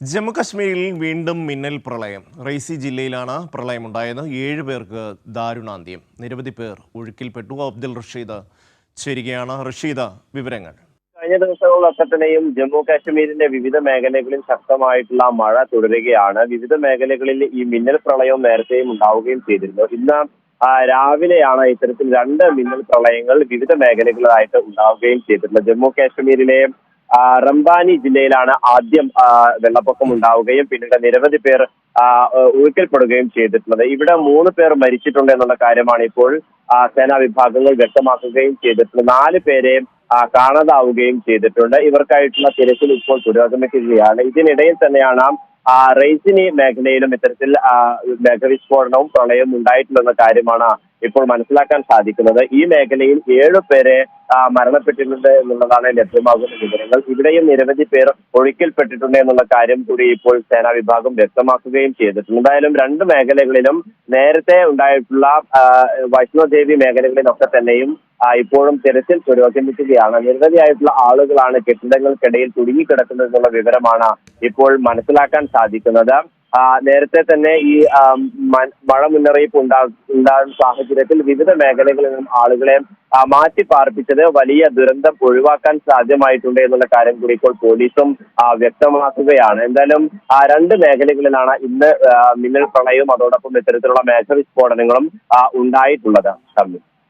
ജമ്മു കാശ്മീരിൽ വീണ്ടും മിന്നൽ പ്രളയം. റൈസി ജില്ലയിലാണ് പ്രളയമുണ്ടായത്. ഏഴ് പേർക്ക് ദാരുണാന്ത്യം. നിരവധി പേർ ഒഴുക്കിൽപ്പെട്ടു. അബ്ദുൽ റഷീദ് ചേരുകയാണ്. റഷീദ് വിവരങ്ങൾ. കഴിഞ്ഞ ദിവസങ്ങളിലൊക്കെ തന്നെയും ജമ്മു കാശ്മീരിന്റെ വിവിധ മേഖലകളിൽ ശക്തമായിട്ടുള്ള മഴ തുടരുകയാണ്. വിവിധ മേഖലകളിൽ ഈ മിന്നൽ പ്രളയം നേരത്തെയും ഉണ്ടാവുകയും ചെയ്തിരുന്നു. ഇന്ന് രാവിലെയാണ് ഇത്തരത്തിൽ രണ്ട് മിന്നൽ പ്രളയങ്ങൾ വിവിധ മേഖലകളിലായിട്ട് ഉണ്ടാവുകയും ചെയ്തിട്ടുള്ളത് ജമ്മു കാശ്മീരിലെ റംബാനി ജില്ലയിലാണ് ആദ്യം വെള്ളപ്പൊക്കം ഉണ്ടാവുകയും പിന്നീട് നിരവധി പേർ ആ, ഒഴുക്കൽപ്പെടുകയും ചെയ്തിട്ടുള്ളത്. ഇവിടെ മൂന്ന് പേർ മരിച്ചിട്ടുണ്ട് എന്നുള്ള കാര്യമാണ് ഇപ്പോൾ സേനാ വിഭാഗങ്ങൾ വ്യക്തമാക്കുകയും ചെയ്തിട്ടുള്ളത്. നാല് പേരെ കാണാതാവുകയും ചെയ്തിട്ടുണ്ട്. ഇവർക്കായിട്ടുള്ള തിരച്ചിൽ ഇപ്പോൾ പുരോഗമിക്കുകയാണ്. ഇതിനിടയിൽ തന്നെയാണ് റൈസിനി മേഖലയിലും ഇത്തരത്തിൽ മേഘവിസ്ഫോടനവും പ്രളയവും ഉണ്ടായിട്ടുണ്ടെന്ന കാര്യമാണ് ഇപ്പോൾ മനസ്സിലാക്കാൻ സാധിക്കുന്നത് ഈ മേഖലയിൽ ഏഴു പേരെ മരണപ്പെട്ടിട്ടുണ്ട് എന്നുള്ളതാണ് ലഭ്യമാകുന്ന വിവരങ്ങൾ. ഇവിടെയും നിരവധി പേർ ഒഴുക്കിൽപ്പെട്ടിട്ടുണ്ട് എന്നുള്ള കാര്യം കൂടി ഇപ്പോൾ സേനാ വിഭാഗം വ്യക്തമാക്കുകയും ചെയ്തിട്ടുണ്ട്. എന്തായാലും രണ്ട് മേഖലകളിലും നേരത്തെ ഉണ്ടായിട്ടുള്ള വൈഷ്ണോദേവി മേഖലകളിലൊക്കെ തന്നെയും ഇപ്പോഴും തിരച്ചിൽ പുരോഗമിക്കുകയാണ്. നിരവധിയായിട്ടുള്ള ആളുകളാണ് കെട്ടിടങ്ങൾക്കിടയിൽ കുടുങ്ങിക്കിടക്കുന്നത് എന്നുള്ള വിവരമാണ് ഇപ്പോൾ മനസ്സിലാക്കാൻ സാധിക്കുന്നത്. നേരത്തെ തന്നെ ഈ മഴ മുന്നറിയിപ്പ് ഉണ്ടാ ഉണ്ടാകുന്ന സാഹചര്യത്തിൽ വിവിധ മേഖലകളിൽ നിന്നും ആളുകളെ മാറ്റി പാർപ്പിച്ചത് വലിയ ദുരന്തം ഒഴിവാക്കാൻ സാധ്യമായിട്ടുണ്ട് എന്നുള്ള കാര്യം കൂടി ഇപ്പോൾ പോലീസും വ്യക്തമാക്കുകയാണ്. എന്തായാലും ആ രണ്ട് മേഖലകളിലാണ് ഇന്ന് മിന്നൽ പ്രളയവും അതോടൊപ്പം ഇത്തരത്തിലുള്ള മേഘവിസ്ഫോടനങ്ങളും വിസ്ഫോടനങ്ങളും ഉണ്ടായിട്ടുള്ളത്.